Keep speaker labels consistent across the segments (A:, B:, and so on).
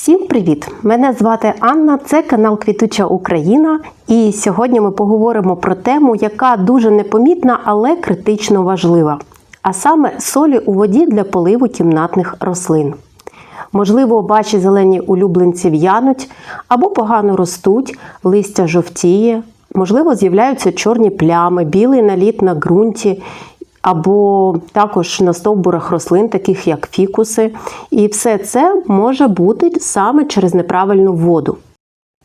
A: Всім привіт! Мене звати Анна, це канал Квітуча Україна. І сьогодні ми поговоримо про тему, яка дуже непомітна, але критично важлива. А саме солі у воді для поливу кімнатних рослин. Можливо, ваші зелені улюбленці в'януть або погано ростуть, листя жовтіє, можливо, з'являються чорні плями, білий наліт на ґрунті, або також на стовбурах рослин, таких як фікуси. І все це може бути саме через неправильну воду.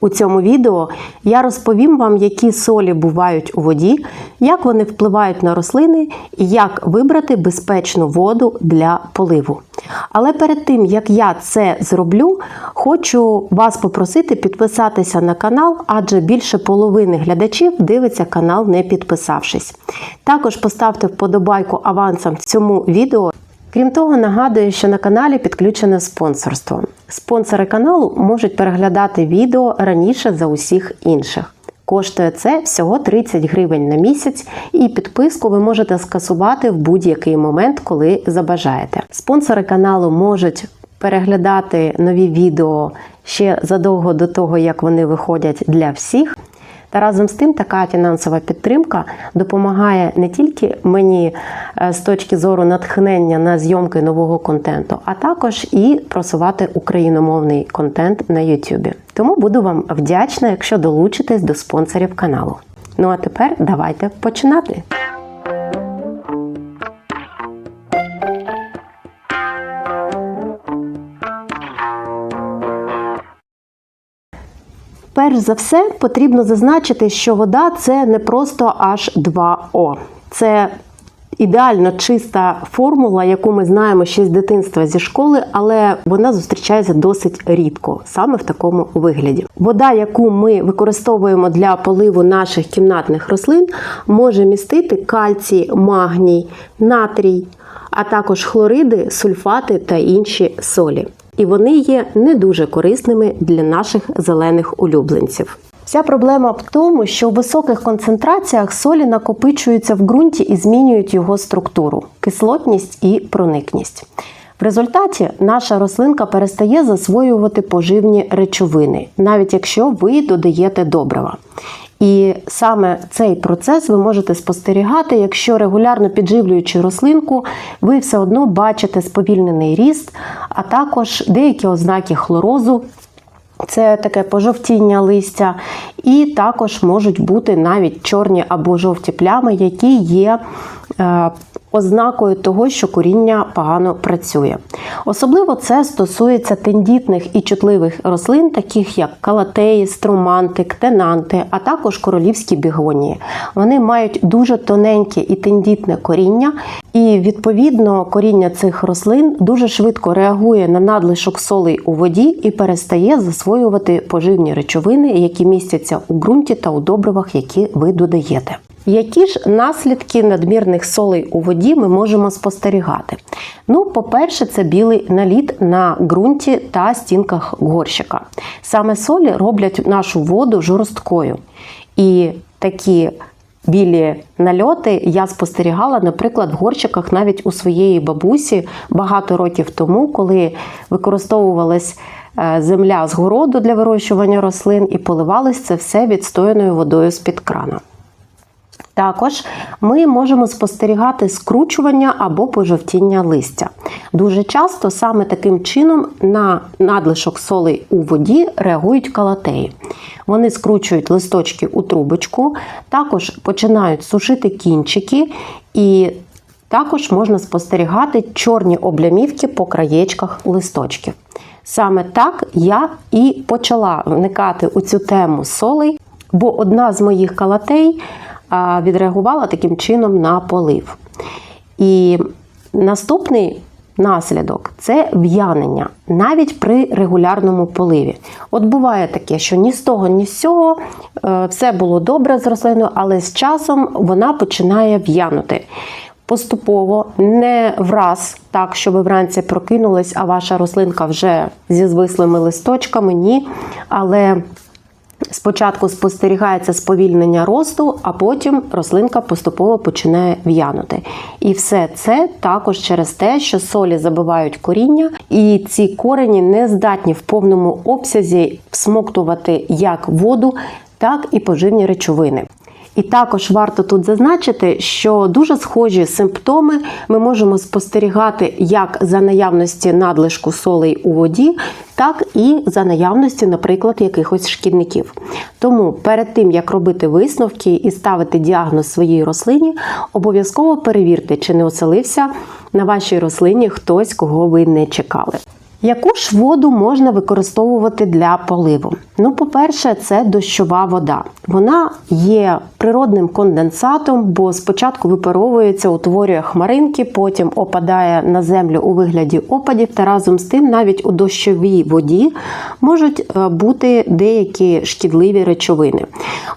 A: У цьому відео я розповім вам, які солі бувають у воді, як вони впливають на рослини і як вибрати безпечну воду для поливу. Але перед тим як я це зроблю, хочу вас попросити підписатися на канал, адже більше половини глядачів дивиться канал, не підписавшись. Також поставте вподобайку авансом цьому відео. Крім того, нагадую, що на каналі підключене спонсорство. Спонсори каналу можуть переглядати відео раніше за усіх інших. Коштує це всього 30 гривень на місяць, і підписку ви можете скасувати в будь-який момент, коли забажаєте. Спонсори каналу можуть переглядати нові відео ще задовго до того, як вони виходять для всіх. Та разом з тим така фінансова підтримка допомагає не тільки мені е, з точки зору натхнення на зйомки нового контенту, а також і просувати україномовний контент на YouTube. Тому буду вам вдячна, якщо долучитесь до спонсорів каналу. Ну а тепер давайте починати. Перш за все, потрібно зазначити, що вода це не просто H2O. Це ідеально чиста формула, яку ми знаємо ще з дитинства зі школи, але вона зустрічається досить рідко, саме в такому вигляді. Вода, яку ми використовуємо для поливу наших кімнатних рослин, може містити кальцій, магній, натрій, а також хлориди, сульфати та інші солі і вони є не дуже корисними для наших зелених улюбленців. Вся проблема в тому, що в високих концентраціях солі накопичуються в ґрунті і змінюють його структуру, кислотність і проникність. В результаті наша рослинка перестає засвоювати поживні речовини, навіть якщо ви додаєте добрива. І саме цей процес ви можете спостерігати, якщо регулярно підживлюючи рослинку, ви все одно бачите сповільнений ріст, а також деякі ознаки хлорозу. Це таке пожовтіння листя, і також можуть бути навіть чорні або жовті плями, які є е, ознакою того, що коріння погано працює. Особливо це стосується тендітних і чутливих рослин, таких як калатеї, струманти, ктенанти, а також королівські бігонії. Вони мають дуже тоненьке і тендітне коріння, і відповідно коріння цих рослин дуже швидко реагує на надлишок солей у воді і перестає засвоювати поживні речовини, які містяться у ґрунті та у добривах, які ви додаєте. Які ж наслідки надмірних солей у воді ми можемо спостерігати? Ну, по-перше, це білий наліт на ґрунті та стінках горщика. Саме солі роблять нашу воду жорсткою. І такі білі нальоти я спостерігала, наприклад, в горщиках навіть у своєї бабусі багато років тому, коли використовувалась е, земля з городу для вирощування рослин і поливалось це все відстояною водою з-під крана. Також ми можемо спостерігати скручування або пожовтіння листя. Дуже часто саме таким чином на надлишок солей у воді реагують калатеї. Вони скручують листочки у трубочку, також починають сушити кінчики, і також можна спостерігати чорні облямівки по краєчках листочків. Саме так я і почала вникати у цю тему солей, бо одна з моїх калатей відреагувала таким чином на полив. І наступний наслідок це в'янення навіть при регулярному поливі. От буває таке, що ні з того, ні з цього е, все було добре з рослиною, але з часом вона починає в'янути. Поступово, не враз, так, щоб вранці прокинулись, а ваша рослинка вже зі звислими листочками, ні. Але Спочатку спостерігається сповільнення росту, а потім рослинка поступово починає в'янути. І все це також через те, що солі забивають коріння, і ці корені не здатні в повному обсязі всмоктувати як воду, так і поживні речовини. І також варто тут зазначити, що дуже схожі симптоми ми можемо спостерігати як за наявності надлишку солей у воді, так і за наявності, наприклад, якихось шкідників. Тому перед тим як робити висновки і ставити діагноз своїй рослині, обов'язково перевірте, чи не оселився на вашій рослині хтось, кого ви не чекали. Яку ж воду можна використовувати для поливу? Ну, по-перше, це дощова вода. Вона є природним конденсатом, бо спочатку випаровується, утворює хмаринки, потім опадає на землю у вигляді опадів, та разом з тим, навіть у дощовій воді можуть е, бути деякі шкідливі речовини,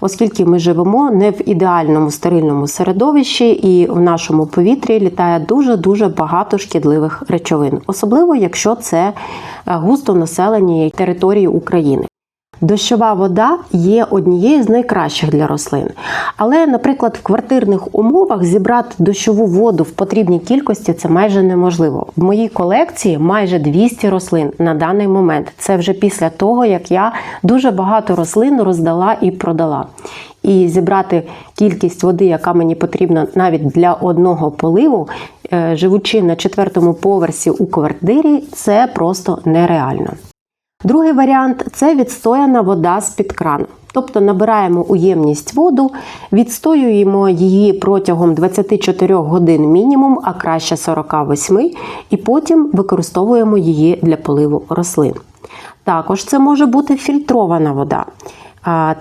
A: оскільки ми живемо не в ідеальному стерильному середовищі, і в нашому повітрі літає дуже дуже багато шкідливих речовин, особливо якщо це густо населені території України. Дощова вода є однією з найкращих для рослин. Але, наприклад, в квартирних умовах зібрати дощову воду в потрібній кількості це майже неможливо. В моїй колекції майже 200 рослин на даний момент. Це вже після того, як я дуже багато рослин роздала і продала. І зібрати кількість води, яка мені потрібна навіть для одного поливу, е, живучи на четвертому поверсі у квартирі, це просто нереально. Другий варіант це відстояна вода з-під крану. Тобто набираємо уємність воду, відстоюємо її протягом 24 годин мінімум, а краще 48, і потім використовуємо її для поливу рослин. Також це може бути фільтрована вода.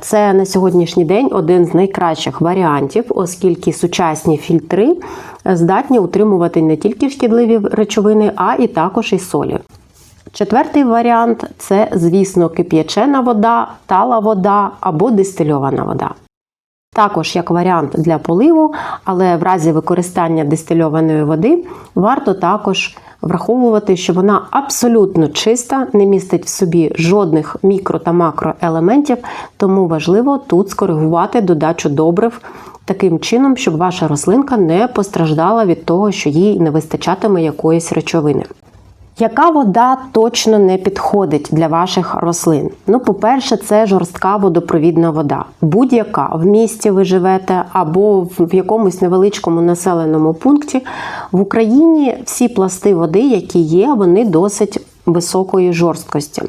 A: Це на сьогоднішній день один з найкращих варіантів, оскільки сучасні фільтри здатні утримувати не тільки шкідливі речовини, а і також і солі. Четвертий варіант це, звісно, кип'ячена вода, тала вода або дистильована вода. Також як варіант для поливу, але в разі використання дистильованої води варто також враховувати, що вона абсолютно чиста, не містить в собі жодних мікро та макроелементів, тому важливо тут скоригувати додачу добрив таким чином, щоб ваша рослинка не постраждала від того, що їй не вистачатиме якоїсь речовини. Яка вода точно не підходить для ваших рослин? Ну, по-перше, це жорстка водопровідна вода. Будь-яка в місті ви живете або в якомусь невеличкому населеному пункті. В Україні всі пласти води, які є, вони досить високої жорсткості.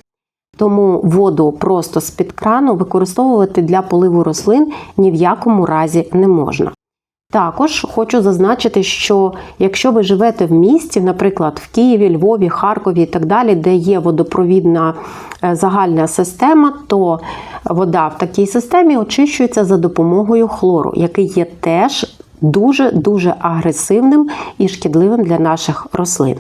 A: Тому воду просто з-під крану використовувати для поливу рослин ні в якому разі не можна. Також хочу зазначити, що якщо ви живете в місті, наприклад, в Києві, Львові, Харкові і так далі, де є водопровідна е, загальна система, то вода в такій системі очищується за допомогою хлору, який є теж дуже-дуже агресивним і шкідливим для наших рослин.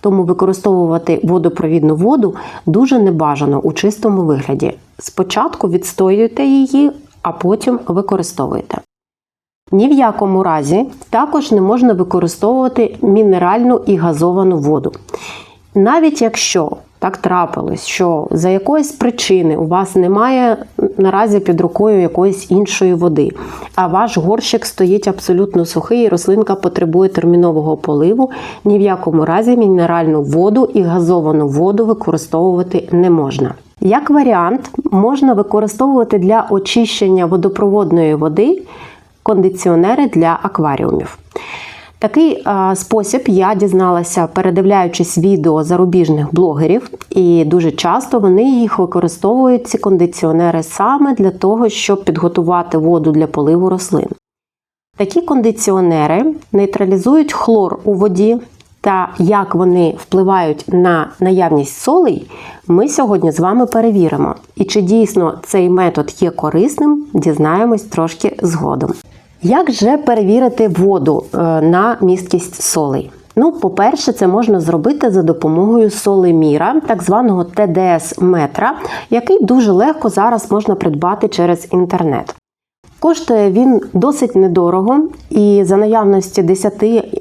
A: Тому використовувати водопровідну воду дуже небажано у чистому вигляді. Спочатку відстоюєте її, а потім використовуєте. Ні в якому разі також не можна використовувати мінеральну і газовану воду. Навіть якщо так трапилось, що за якоїсь причини у вас немає наразі під рукою якоїсь іншої води, а ваш горщик стоїть абсолютно сухий, і рослинка потребує термінового поливу, ні в якому разі мінеральну воду і газовану воду використовувати не можна. Як варіант, можна використовувати для очищення водопроводної води кондиціонери для акваріумів. Такий а, спосіб я дізналася, передивляючись відео зарубіжних блогерів, і дуже часто вони їх використовують, ці кондиціонери саме для того, щоб підготувати воду для поливу рослин. Такі кондиціонери нейтралізують хлор у воді, та як вони впливають на наявність солей, ми сьогодні з вами перевіримо. І чи дійсно цей метод є корисним, дізнаємось трошки згодом. Як же перевірити воду е, на місткість солей? Ну, по-перше, це можна зробити за допомогою солеміра, так званого ТДС-метра, який дуже легко зараз можна придбати через інтернет. Коштує він досить недорого, і за наявності 10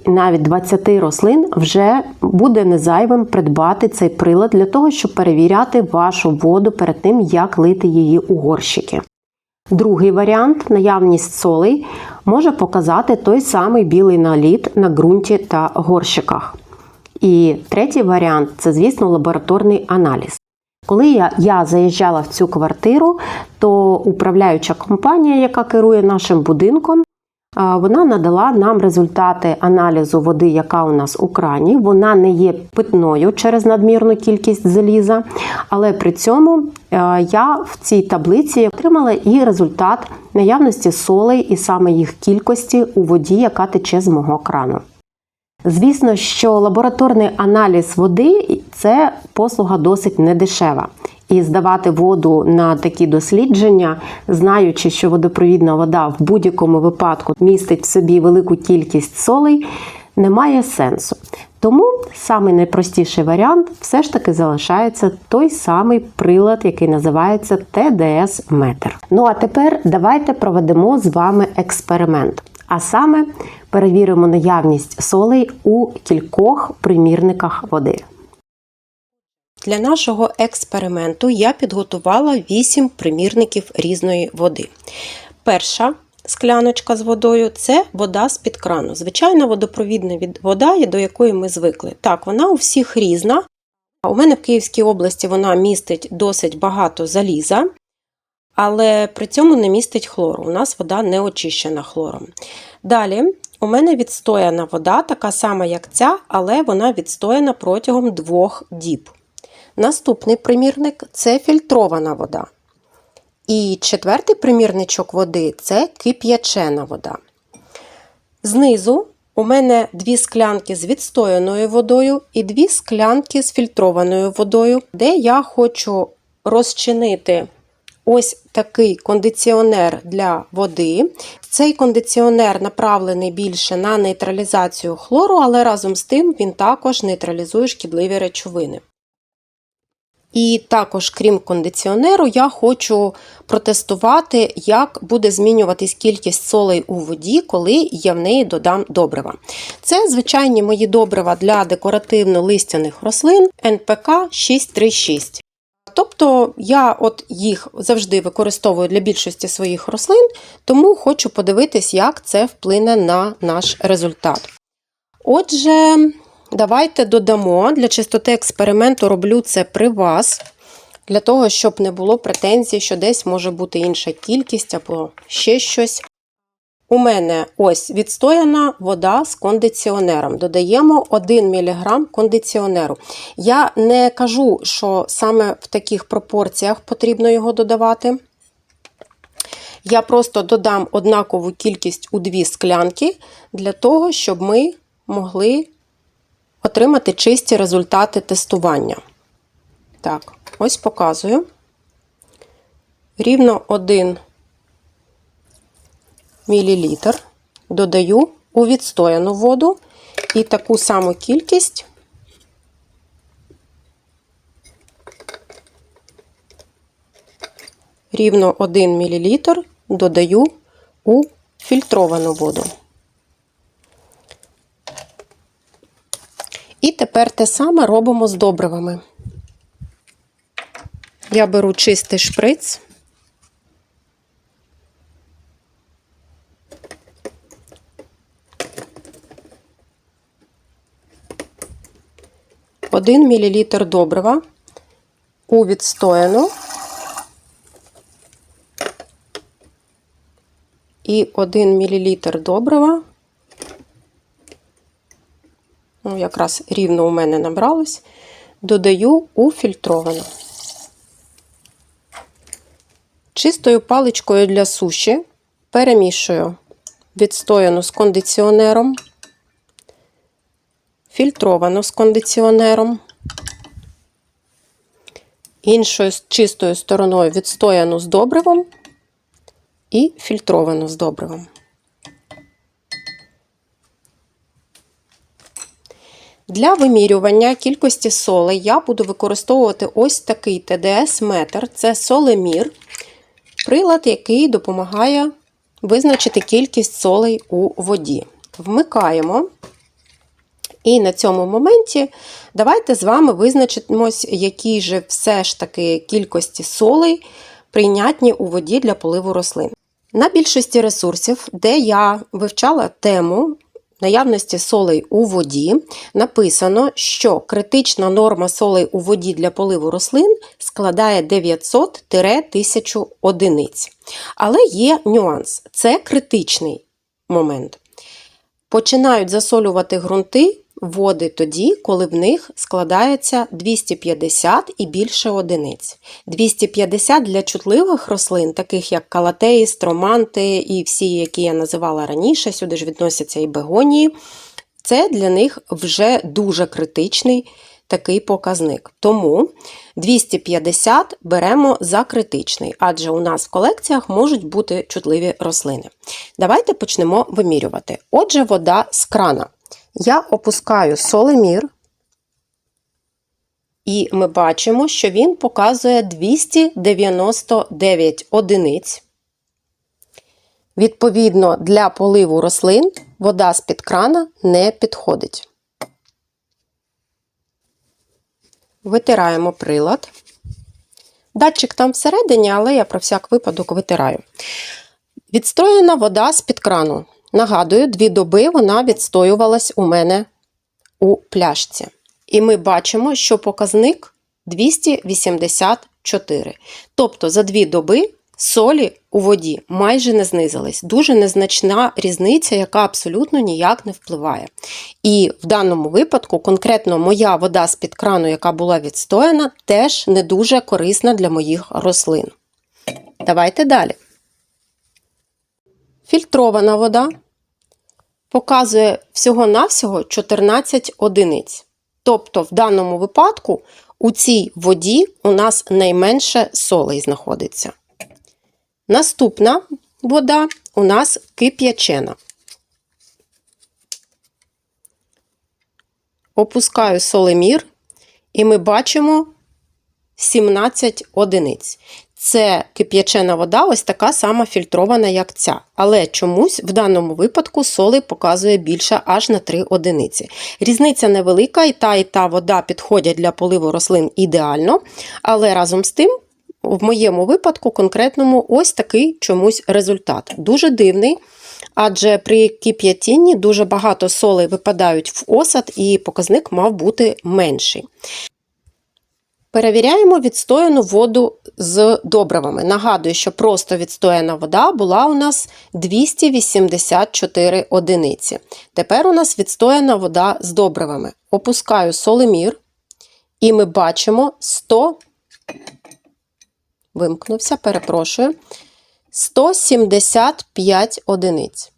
A: навіть 20 рослин вже буде незайвим придбати цей прилад для того, щоб перевіряти вашу воду перед тим, як лити її у горщики. Другий варіант наявність солей може показати той самий білий наліт на ґрунті та горщиках. І третій варіант це, звісно, лабораторний аналіз. Коли я, я заїжджала в цю квартиру, то управляюча компанія, яка керує нашим будинком, вона надала нам результати аналізу води, яка у нас у крані. Вона не є питною через надмірну кількість заліза, але при цьому е, я в цій таблиці отримала і результат наявності солей, і саме їх кількості у воді, яка тече з мого крану. Звісно, що лабораторний аналіз води це послуга досить недешева. І здавати воду на такі дослідження, знаючи, що водопровідна вода в будь-якому випадку містить в собі велику кількість солей, немає сенсу. Тому самий найпростіший варіант все ж таки залишається той самий прилад, який називається ТДС-метр. Ну а тепер давайте проведемо з вами експеримент. А саме перевіримо наявність солей у кількох примірниках води.
B: Для нашого експерименту я підготувала 8 примірників різної води. Перша скляночка з водою це вода з-під крану. Звичайна водопровідна вода, до якої ми звикли. Так, вона у всіх різна. У мене в Київській області вона містить досить багато заліза, але при цьому не містить хлору. У нас вода не очищена хлором. Далі у мене відстояна вода, така сама, як ця, але вона відстояна протягом двох діб. Наступний примірник це фільтрована вода. І четвертий примірничок води це кип'ячена вода. Знизу у мене дві склянки з відстояною водою і дві склянки з фільтрованою водою, де я хочу розчинити ось такий кондиціонер для води. Цей кондиціонер направлений більше на нейтралізацію хлору, але разом з тим він також нейтралізує шкідливі речовини. І також, крім кондиціонеру, я хочу протестувати, як буде змінюватись кількість солей у воді, коли я в неї додам добрива. Це звичайні мої добрива для декоративно-листяних рослин НПК 636. Тобто я от їх завжди використовую для більшості своїх рослин, тому хочу подивитись, як це вплине на наш результат. Отже, давайте додамо для чистоти експерименту роблю це при вас, для того, щоб не було претензій, що десь може бути інша кількість або ще щось. У мене ось відстояна вода з кондиціонером. Додаємо 1 мг кондиціонеру. Я не кажу, що саме в таких пропорціях потрібно його додавати. Я просто додам однакову кількість у дві склянки для того, щоб ми могли отримати чисті результати тестування. Так, ось показую. Рівно 1 мл додаю у відстояну воду і таку саму кількість рівно 1 мл додаю у фільтровану воду. Тепер те саме робимо з добривами. Я беру чистий шприц. Один мілілітр добрива у відстояну і 1 мілілітр добрива. Ну, якраз рівно у мене набралось, додаю у фільтровану. Чистою паличкою для суші перемішую відстояну з кондиціонером, фільтровану з кондиціонером, іншою чистою стороною відстояну з добривом і фільтровану з добривом. Для вимірювання кількості солей я буду використовувати ось такий ТДС-метр. Це солемір, прилад, який допомагає визначити кількість солей у воді. Вмикаємо. І на цьому моменті давайте з вами визначимось, які же все ж таки кількості солей прийнятні у воді для поливу рослин. На більшості ресурсів, де я вивчала тему наявності солей у воді, написано, що критична норма солей у воді для поливу рослин складає 900-1000 одиниць. Але є нюанс це критичний момент. Починають засолювати ґрунти води тоді, коли в них складається 250 і більше одиниць. 250 для чутливих рослин, таких як калатеї, строманти і всі, які я називала раніше, сюди ж відносяться і бегонії. Це для них вже дуже критичний такий показник. Тому 250 беремо за критичний, адже у нас в колекціях можуть бути чутливі рослини. Давайте почнемо вимірювати. Отже, вода з крана. Я опускаю солемір, і ми бачимо, що він показує 299 одиниць. Відповідно, для поливу рослин вода з-під крана не підходить. Витираємо прилад. Датчик там всередині, але я про всяк випадок витираю. Відстроєна вода з-під крану. Нагадую, дві доби вона відстоювалась у мене у пляшці. І ми бачимо, що показник 284. Тобто за дві доби солі у воді майже не знизились. Дуже незначна різниця, яка абсолютно ніяк не впливає. І в даному випадку, конкретно моя вода з-під крану, яка була відстояна, теж не дуже корисна для моїх рослин. Давайте далі. Фільтрована вода показує всього-навсього 14 одиниць. Тобто, в даному випадку у цій воді у нас найменше солей знаходиться. Наступна вода у нас кип'ячена. Опускаю солемір, і ми бачимо 17 одиниць. Це кип'ячена вода, ось така сама фільтрована, як ця. Але чомусь в даному випадку соли показує більше аж на 3 одиниці. Різниця невелика, і та, і та вода підходять для поливу рослин ідеально, але разом з тим, в моєму випадку, конкретному, ось такий чомусь результат. Дуже дивний. Адже при кип'ятінні дуже багато солей випадають в осад, і показник мав бути менший. Перевіряємо відстояну воду з добривами. Нагадую, що просто відстояна вода була у нас 284 одиниці. Тепер у нас відстояна вода з добривами. Опускаю солемір, і ми бачимо 100. Вимкнувся, перепрошую. 175 одиниць.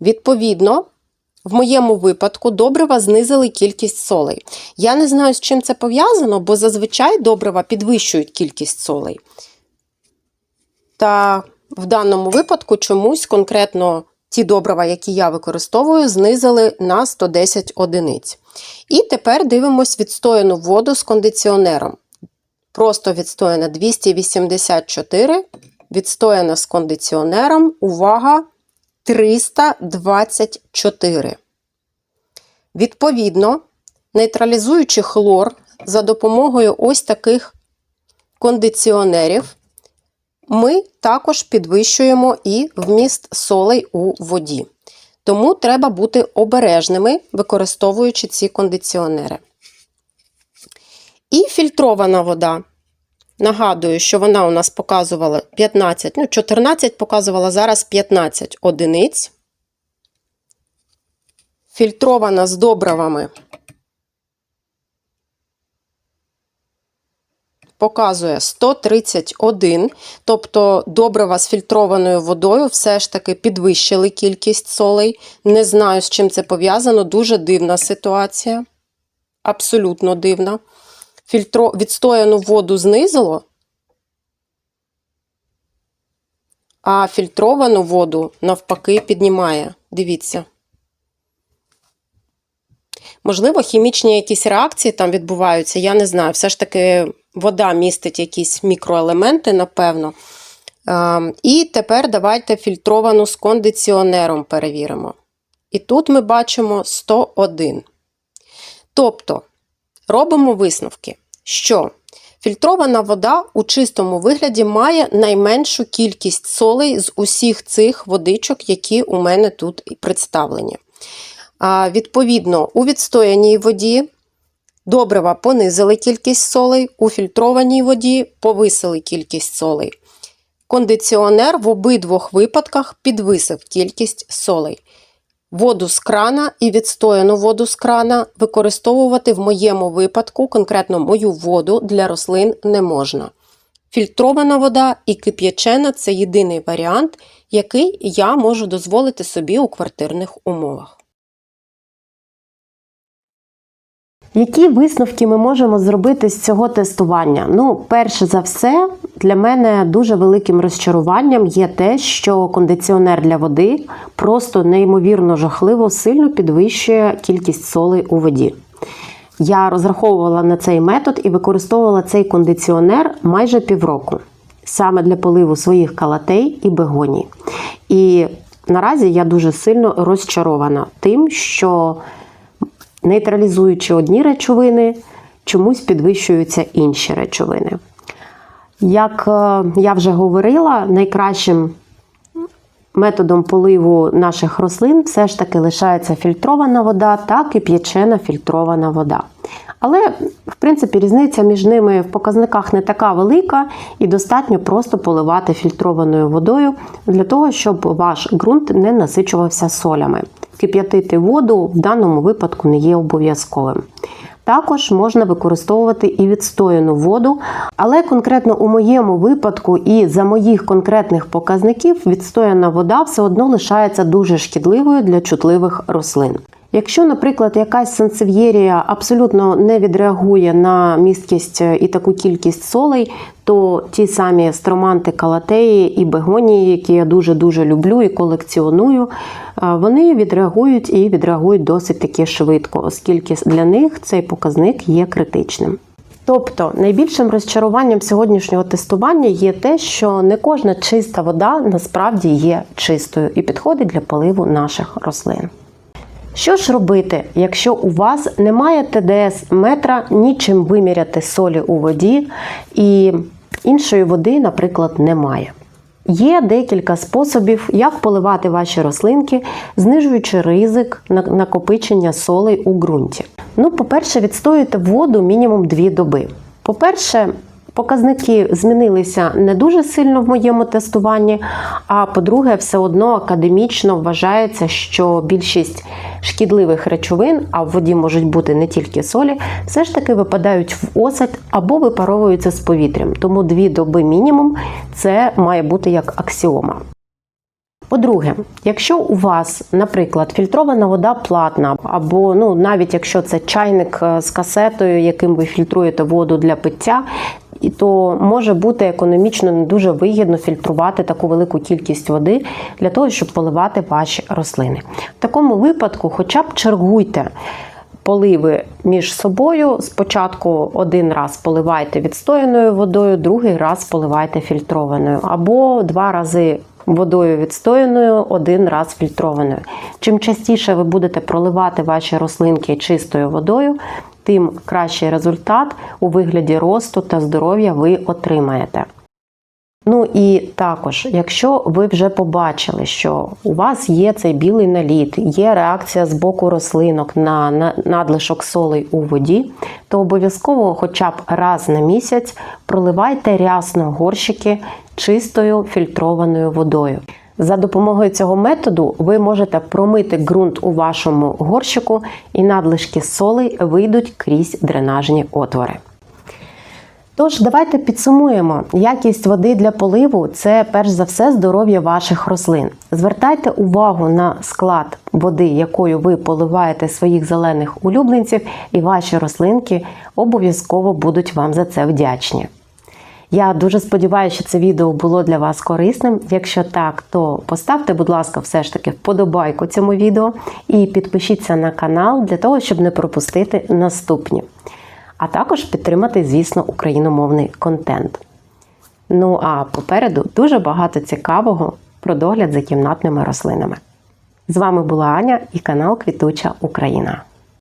B: Відповідно, в моєму випадку добрива знизили кількість солей. Я не знаю, з чим це пов'язано, бо зазвичай добрива підвищують кількість солей. Та в даному випадку чомусь конкретно ті добрива, які я використовую, знизили на 110 одиниць. І тепер дивимось відстояну воду з кондиціонером. Просто відстояна 284, відстояна з кондиціонером. Увага! 324. Відповідно, нейтралізуючи хлор за допомогою ось таких кондиціонерів, ми також підвищуємо і вміст солей у воді. Тому треба бути обережними, використовуючи ці кондиціонери. І фільтрована вода. Нагадую, що вона у нас показувала 15, ну, 14 показувала зараз 15 одиниць. Фільтрована з добривами. Показує 131, тобто добрива з фільтрованою водою все ж таки підвищили кількість солей. Не знаю, з чим це пов'язано. Дуже дивна ситуація. Абсолютно дивна фільтро... відстояну воду знизило, а фільтровану воду навпаки піднімає. Дивіться. Можливо, хімічні якісь реакції там відбуваються, я не знаю. Все ж таки вода містить якісь мікроелементи, напевно. Ем, І тепер давайте фільтровану з кондиціонером перевіримо. І тут ми бачимо 101. Тобто робимо висновки, що фільтрована вода у чистому вигляді має найменшу кількість солей з усіх цих водичок, які у мене тут представлені. А, Відповідно, у відстояній воді добрива понизили кількість солей, у фільтрованій воді повисили кількість солей. Кондиціонер в обидвох випадках підвисив кількість солей. Воду з крана і відстояну воду з крана використовувати в моєму випадку, конкретно мою воду для рослин не можна. Фільтрована вода і кип'ячена це єдиний варіант, який я можу дозволити собі у квартирних умовах.
A: Які висновки ми можемо зробити з цього тестування? Ну, перше за все, для мене дуже великим розчаруванням є те, що кондиціонер для води просто неймовірно жахливо сильно підвищує кількість солей у воді. Я розраховувала на цей метод і використовувала цей кондиціонер майже півроку саме для поливу своїх калатей і бегоній. І наразі я дуже сильно розчарована тим, що нейтралізуючи одні речовини, чомусь підвищуються інші речовини. Як е, я вже говорила, найкращим методом поливу наших рослин все ж таки лишається фільтрована вода та кип'ячена фільтрована вода. Але, в принципі, різниця між ними в показниках не така велика, і достатньо просто поливати фільтрованою водою для того, щоб ваш ґрунт не насичувався солями. Кип'ятити воду в даному випадку не є обов'язковим. Також можна використовувати і відстояну воду, але конкретно у моєму випадку і за моїх конкретних показників відстояна вода все одно лишається дуже шкідливою для чутливих рослин. Якщо, наприклад, якась сансев'єрія абсолютно не відреагує на місткість і таку кількість солей, то ті самі строманти калатеї і бегонії, які я дуже-дуже люблю і колекціоную, вони відреагують і відреагують досить таки швидко, оскільки для них цей показник є критичним. Тобто найбільшим розчаруванням сьогоднішнього тестування є те, що не кожна чиста вода насправді є чистою і підходить для поливу наших рослин. Що ж робити, якщо у вас немає ТДС метра, нічим виміряти солі у воді і іншої води, наприклад, немає? Є декілька способів, як поливати ваші рослинки, знижуючи ризик накопичення солей у ґрунті. Ну, по-перше, відстоюйте воду мінімум 2 доби. По-перше, Показники змінилися не дуже сильно в моєму тестуванні. А по-друге, все одно академічно вважається, що більшість шкідливих речовин, а в воді можуть бути не тільки солі, все ж таки випадають в осадь або випаровуються з повітрям. Тому дві доби мінімум це має бути як аксіома. По-друге, якщо у вас, наприклад, фільтрована вода платна, або ну навіть якщо це чайник е, з касетою, яким ви фільтруєте воду для пиття, і то може бути економічно не дуже вигідно фільтрувати таку велику кількість води для того, щоб поливати ваші рослини. В такому випадку, хоча б чергуйте. Поливи між собою. Спочатку один раз поливайте відстояною водою, другий раз поливайте фільтрованою, або два рази водою відстояною, один раз фільтрованою. Чим частіше ви будете проливати ваші рослинки чистою водою, тим кращий результат у вигляді росту та здоров'я ви отримаєте. Ну і також, якщо ви вже побачили, що у вас є цей білий наліт, є реакція з боку рослинок на надлишок солей у воді, то обов'язково хоча б раз на місяць проливайте рясно горщики чистою фільтрованою водою. За допомогою цього методу ви можете промити ґрунт у вашому горщику, і надлишки солей вийдуть крізь дренажні отвори. Тож, давайте підсумуємо, якість води для поливу це перш за все здоров'я ваших рослин. Звертайте увагу на склад води, якою ви поливаєте своїх зелених улюбленців, і ваші рослинки обов'язково будуть вам за це вдячні. Я дуже сподіваюся, що це відео було для вас корисним. Якщо так, то поставте, будь ласка, все ж таки вподобайку цьому відео і підпишіться на канал для того, щоб не пропустити наступні. А також підтримати, звісно, україномовний контент. Ну а попереду дуже багато цікавого про догляд за кімнатними рослинами. З вами була Аня і канал Квітуча Україна.